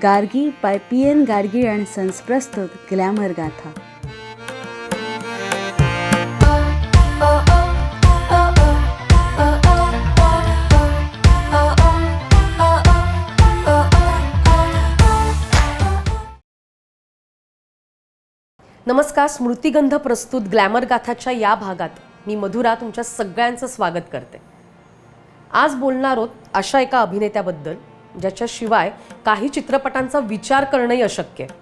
Gargi by P N Gargi and sons प्रस्तुत glamour गाथा. नमस्कार स्मृतिगंध प्रस्तुत ग्लॅमर गाथाच्या या भागात मी मधुरा तुमच्या सगळ्यांचं स्वागत करते. आज बोलणार आहोत अशा एका अभिनेत्याबद्दल. ज्याच्याशिवाय काही चित्रपटांचा विचार करणंही अशक्य. आहे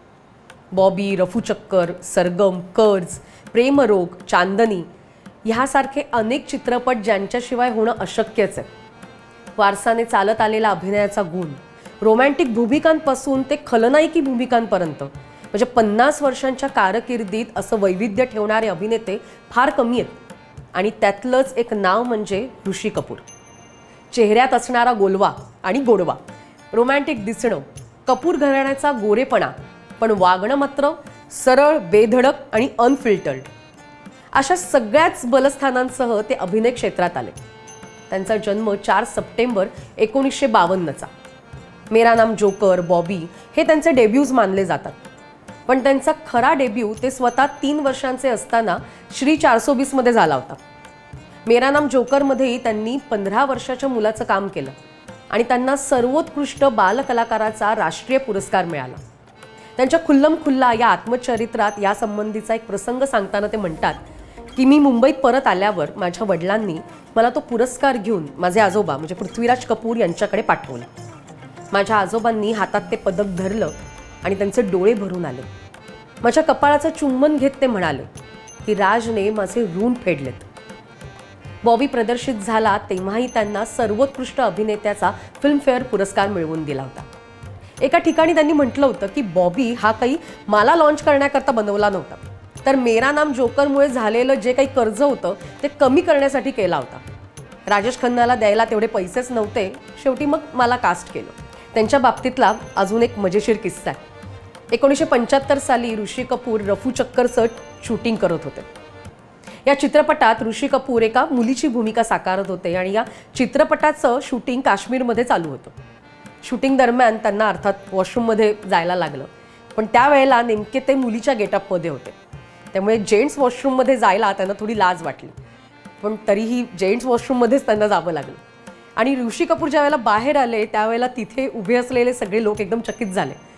बॉबी रफू चक्कर सरगम कर्ज प्रेमरोग चांदनी ह्यासारखे अनेक चित्रपट ज्यांच्याशिवाय होणं अशक्यच आहे. वारसाने चालत आलेला अभिनयाचा गुण रोमॅन्टिक भूमिकांपासून ते खलनायकी भूमिकांपर्यंत म्हणजे पन्नास वर्षांच्या कारकिर्दीत असं वैविध्य ठेवणारे अभिनेते फार कमी आहेत. आणि त्यातलंच एक नाव म्हणजे ऋषी कपूर. चेहऱ्यात असणारा गोलवा आणि गोडवा. रोमॅन्टिक दिसणं कपूर घराण्याचा गोरेपणा पण वागणं मात्र सरळ बेधडक आणि अनफिल्टर्ड अशा सगळ्याच बलस्थानांसह ते अभिनय क्षेत्रात आले. त्यांचा जन्म चार सप्टेंबर एकोणीसशे बावन्नचा. मेरा नाम जोकर बॉबी हे त्यांचे डेब्यूज मानले जातात. पण त्यांचा खरा डेब्यू ते स्वतः तीन वर्षांचे असताना श्री चारसो मध्ये झाला होता. मेरा नाम जोकरमध्येही त्यांनी पंधरा वर्षाच्या मुलाचं काम केलं. आणि त्यांना सर्वोत्कृष्ट बालकलाकाराचा राष्ट्रीय पुरस्कार मिळाला. त्यांच्या खुल्लम खुल्ला या आत्मचरित्रात यासंबंधीचा एक प्रसंग सांगताना ते म्हणतात की मी मुंबईत परत आल्यावर माझ्या वडिलांनी मला तो पुरस्कार घेऊन माझे आजोबा म्हणजे पृथ्वीराज कपूर यांच्याकडे पाठवलं. माझ्या आजोबांनी हातात ते पदक धरलं आणि त्यांचे डोळे भरून आले. माझ्या कपाळाचं चुंबन घेत ते म्हणाले की राजने माझे ऋण फेडलेत. बॉबी प्रदर्शित झाला तेव्हाही त्यांना सर्वोत्कृष्ट अभिनेत्याचा फिल्मफेअर पुरस्कार मिळवून दिला होता. एका ठिकाणी त्यांनी म्हटलं होतं की बॉबी हा काही मला लॉन्च करण्याकरता बनवला नव्हता. तर मेरा नाम जोकरमुळे झालेलं जे काही कर्ज होतं ते कमी करण्यासाठी केला होता. राजेश खन्नाला द्यायला तेवढे पैसेच नव्हते. शेवटी मग मला कास्ट केलं. त्यांच्या बाबतीतला अजून एक मजेशीर किस्सा आहे. एकोणीसशे पंच्याहत्तर साली ऋषी कपूर रफू चक्करचं शूटिंग करत होते. या चित्रपटात ऋषी कपूर एका मुलीची भूमिका साकारत होते आणि या चित्रपटाचं शूटिंग काश्मीरमध्ये चालू होतं. शूटिंग दरम्यान त्यांना अर्थात वॉशरूममध्ये जायला लागलं. पण त्यावेळेला नेमके ते मुलीच्या गेटअपमध्ये होते. त्यामुळे जेंट्स वॉशरूममध्ये जायला त्यांना थोडी लाज वाटली. पण तरीही जेंट्स वॉशरूममध्येच त्यांना जावं लागलं. आणि ऋषी कपूर ज्या वेळेला बाहेर आले त्यावेळेला तिथे उभे असलेले सगळे लोक एकदम चकित झाले.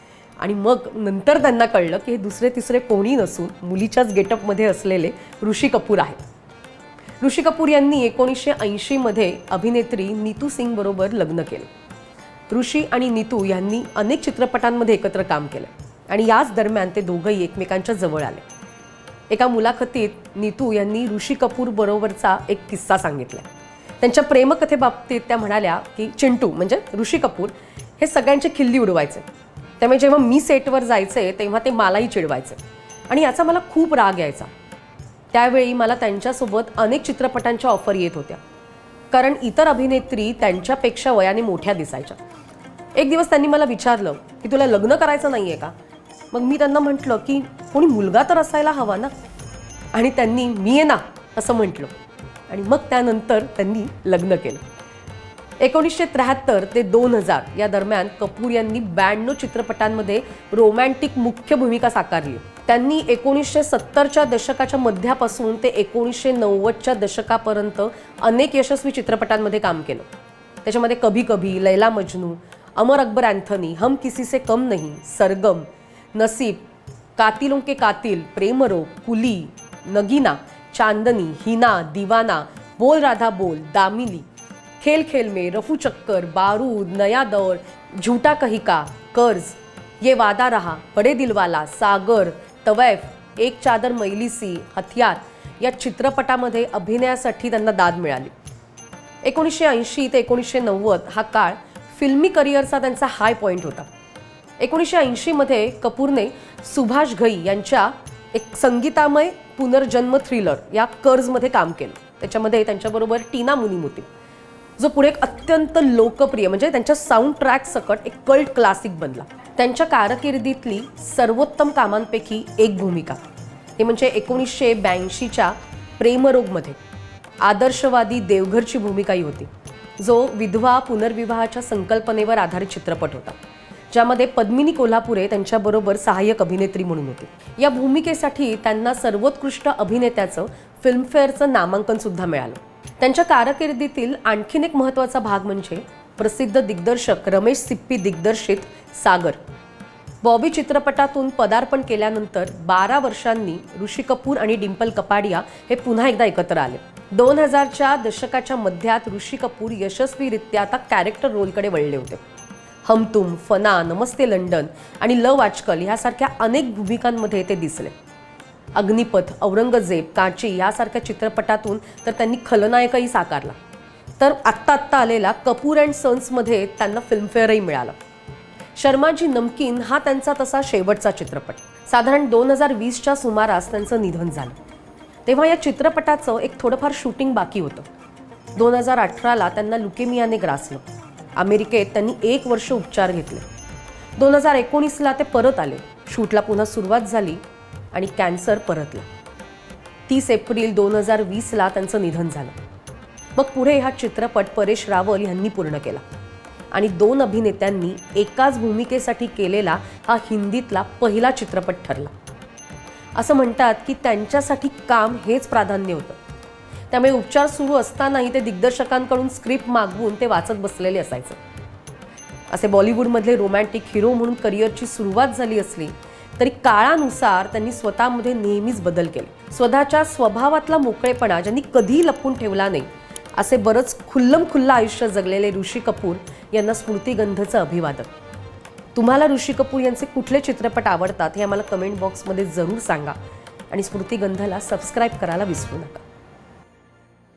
आणि मग नंतर त्यांना कळलं की हे दुसरे तिसरे कोणी नसून मुलीच्याच गेटअपमध्ये असलेले ऋषी कपूर आहेत. ऋषी कपूर यांनी एकोणीसशे ऐंशीमध्ये अभिनेत्री नीतू सिंग बरोबर लग्न केलं. ऋषी आणि नीतू यांनी अनेक चित्रपटांमध्ये एकत्र काम केलं आणि याच दरम्यान ते दोघंही एकमेकांच्या जवळ आले. एका मुलाखतीत नीतू यांनी ऋषी कपूर बरोबरचा एक किस्सा सांगितला. त्यांच्या प्रेमकथेबाबतीत त्या म्हणाल्या की चिंटू म्हणजे ऋषी कपूर हे सगळ्यांचे खिल्ली उडवायचे. त्यामुळे जेव्हा मी सेटवर जायचे तेव्हा ते मलाही चिडवायचे. आणि याचा मला खूप राग यायचा. त्यावेळी मला त्यांच्यासोबत अनेक चित्रपटांच्या ऑफर येत होत्या. कारण इतर अभिनेत्री त्यांच्यापेक्षा वयाने मोठ्या दिसायच्या. एक दिवस त्यांनी मला विचारलं की तुला लग्न करायचं नाही आहे का? मग मी त्यांना म्हटलं की कोणी मुलगा तर असायला हवा ना? आणि त्यांनी मी ये ना असं म्हटलं. आणि मग त्यानंतर त्यांनी लग्न केलं. एकोणीसशे त्र्याहत्तर ते दोन हजार या दरम्यान कपूर यांनी ब्याण्णव चित्रपटांमध्ये रोमॅन्टिक मुख्य भूमिका साकारली. त्यांनी एकोणीसशे सत्तरच्या दशकाच्या मध्यापासून ते एकोणीसशे नव्वदच्या दशकापर्यंत अनेक यशस्वी चित्रपटांमध्ये काम केलं. त्याच्यामध्ये कभी कभी लैला मजनू अमर अकबर अँथनी हम किसी से कम नहीं सरगम नसीब कातिलों के कातिल प्रेमरो कुली नगीना चांदनी हिना दिवाना बोल राधा बोल दामिली खेल खेल में रफू चक्कर बारूद नया दौर झूठा कही का कर्ज ये वादा रहा बडे दिलवाला सागर तवैफ एक चादर मैली सी हथियार या चित्रपटामध्ये अभिनयासाठी त्यांना दाद मिळाली. एकोणीसशे ऐंशी ते एकोणीसशे नव्वद हा काळ फिल्मी करिअरचा त्यांचा हाय पॉईंट होता. एकोणीसशे ऐंशीमध्ये कपूरने सुभाष घई यांच्या एक संगीतामय पुनर्जन्म थ्रिलर या कर्जमध्ये काम केलं. त्याच्यामध्ये त्यांच्याबरोबर टीना मुनीम होती जो पुढे एक अत्यंत लोकप्रिय म्हणजे त्यांच्या साऊंड ट्रॅक सकट एक कल्ट क्लासिक बनला. त्यांच्या कारकिर्दीतली सर्वोत्तम कामांपैकी एक भूमिका. ती म्हणजे एकोणीसशे ब्याऐंशीच्या प्रेमरोगमध्ये आदर्शवादी देवघरची भूमिकाही होती. जो विधवा पुनर्विवाहाच्या संकल्पनेवर आधारित चित्रपट होता ज्यामध्ये पद्मिनी कोल्हापुरे त्यांच्याबरोबर सहाय्यक अभिनेत्री म्हणून होती. या भूमिकेसाठी त्यांना सर्वोत्कृष्ट अभिनेत्याचं फिल्मफेअरचं नामांकन सुद्धा मिळालं. त्यांच्या कारकिर्दीतील आणखीन एक महत्त्वाचा भाग म्हणजे प्रसिद्ध दिग्दर्शक रमेश सिप्पी दिग्दर्शित सागर. बॉबी चित्रपटातून पदार्पण केल्यानंतर बारा वर्षांनी ऋषी कपूर आणि डिम्पल कपाडिया हे पुन्हा एकदा एकत्र आले. दोन हजारच्या दशकाच्या मध्यात ऋषी कपूर यशस्वीरित्या आता कॅरेक्टर रोलकडे वळले होते. हमतुम फना नमस्ते लंडन आणि लव आजकल ह्यासारख्या अनेक भूमिकांमध्ये ते दिसले. अग्निपथ औरंगजेब काची यासारख्या चित्रपटातून तर त्यांनी खलनायकही साकारला. तर आत्ता आत्ता आलेला कपूर अँड सन्समध्ये त्यांना फिल्मफेअरही मिळालं. शर्माजी नमकीन हा त्यांचा तसा शेवटचा चित्रपट. साधारण दोन हजार वीसच्या सुमारास त्यांचं निधन झालं. तेव्हा या चित्रपटाचं एक थोडंफार शूटिंग बाकी होतं. दोन हजार अठराला त्यांना लुकेमियाने ग्रासलं. अमेरिकेत त्यांनी एक वर्ष उपचार घेतले. दोन हजार एकोणीसला ते परत आले. शूटला पुन्हा सुरुवात झाली. आणि कॅन्सर परतला. तीस एप्रिल दोन हजार वीसला त्यांचं निधन झालं. मग पुढे हा चित्रपट परेश रावल यांनी पूर्ण केला. आणि दोन अभिनेत्यांनी एकाच भूमिकेसाठी केलेला हा हिंदीतला पहिला चित्रपट ठरला. असं म्हणतात की त्यांच्यासाठी काम हेच प्राधान्य होतं. त्यामुळे उपचार सुरू असतानाही ते दिग्दर्शकांकडून स्क्रिप्ट मागवून ते वाचत बसलेले असायचं. असे बॉलिवूडमधले रोमॅन्टिक हिरो म्हणून करिअरची सुरुवात झाली असली तरी काळानुसार त्यांनी स्वतःमध्ये नेहमीच बदल केले. स्वतःच्या स्वभावातला मोकळेपणा ज्यांनी कधीही लपून ठेवला नाही असे बरंच खुल्लम खुल्लं आयुष्य जगलेले ऋषी कपूर यांना स्मृतिगंधचं अभिवादन. तुम्हाला ऋषी कपूर यांचे कुठले चित्रपट आवडतात हे आम्हाला कमेंट बॉक्समध्ये जरूर सांगा आणि स्मृतिगंधला सबस्क्राईब करायला विसरू नका.